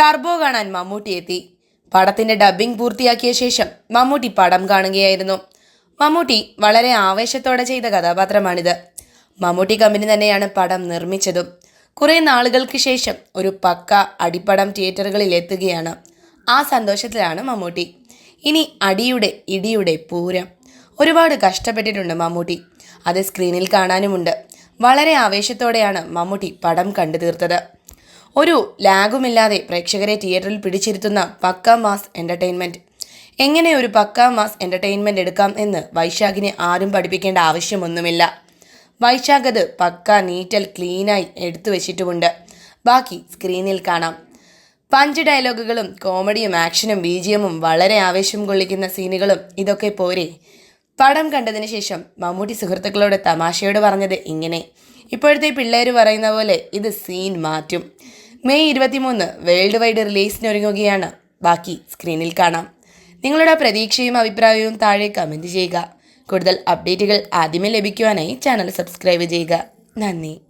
Turbo കാണാൻ മമ്മൂട്ടി എത്തി. പടത്തിന്റെ ഡബ്ബിംഗ് പൂർത്തിയാക്കിയ ശേഷം മമ്മൂട്ടി പടം കാണുകയായിരുന്നു. മമ്മൂട്ടി വളരെ ആവേശത്തോടെ ചെയ്ത കഥാപാത്രമാണിത്. മമ്മൂട്ടി കമ്പനി തന്നെയാണ് പടം നിർമ്മിച്ചതും. കുറെ നാളുകൾക്ക് ശേഷം ഒരു പക്ക അടിപ്പടം തിയേറ്ററുകളിൽ എത്തുകയാണ്. ആ സന്തോഷത്തിലാണ് മമ്മൂട്ടി. ഇനി അടിയുടെ ഇടിയുടെ പൂരം. ഒരുപാട് കഷ്ടപ്പെട്ടിട്ടുണ്ട് മമ്മൂട്ടി. അത് സ്ക്രീനിൽ കാണാനുമുണ്ട്. വളരെ ആവേശത്തോടെയാണ് മമ്മൂട്ടി പടം കണ്ടു തീർത്തത് ഒരു ലാഗുമില്ലാതെ പ്രേക്ഷകരെ തിയേറ്ററിൽ പിടിച്ചിരുത്തുന്ന പക്ക മാസ് എന്റർടൈൻമെന്റ് എങ്ങനെ ഒരു പക്ക മാസ് എന്റർടൈൻമെന്റ് എടുക്കാം എന്ന് വൈശാഖിനെ ആരും പഠിപ്പിക്കേണ്ട ആവശ്യമൊന്നുമില്ല. വൈശാഖ് അത് പക്ക നീറ്റൽ ക്ലീനായി എടുത്തു വെച്ചിട്ടുമുണ്ട്. ബാക്കി സ്ക്രീനിൽ കാണാം. പഞ്ച് ഡയലോഗുകളും കോമഡിയും ആക്ഷനും ബീജിയമും വളരെ ആവേശം കൊള്ളിക്കുന്ന സീനുകളും ഇതൊക്കെ പോരെ. പടം കണ്ടതിന് ശേഷം മമ്മൂട്ടി സുഹൃത്തുക്കളോട് തമാശയോട് പറഞ്ഞത് ഇങ്ങനെ. ഇപ്പോഴത്തെ പിള്ളേർ പറയുന്ന പോലെ ഇത് സീൻ മാറ്റും. മെയ് ഇരുപത്തിമൂന്ന് വേൾഡ് വൈഡ് റിലീസിനൊരുങ്ങുകയാണ്. ബാക്കി സ്ക്രീനിൽ കാണാം. നിങ്ങളുടെ പ്രതീക്ഷയും അഭിപ്രായവും താഴെ കമന്റ് ചെയ്യുക. കൂടുതൽ അപ്ഡേറ്റുകൾ ആദ്യമേ ലഭിക്കുവാനായി ചാനൽ സബ്സ്ക്രൈബ് ചെയ്യുക. നന്ദി.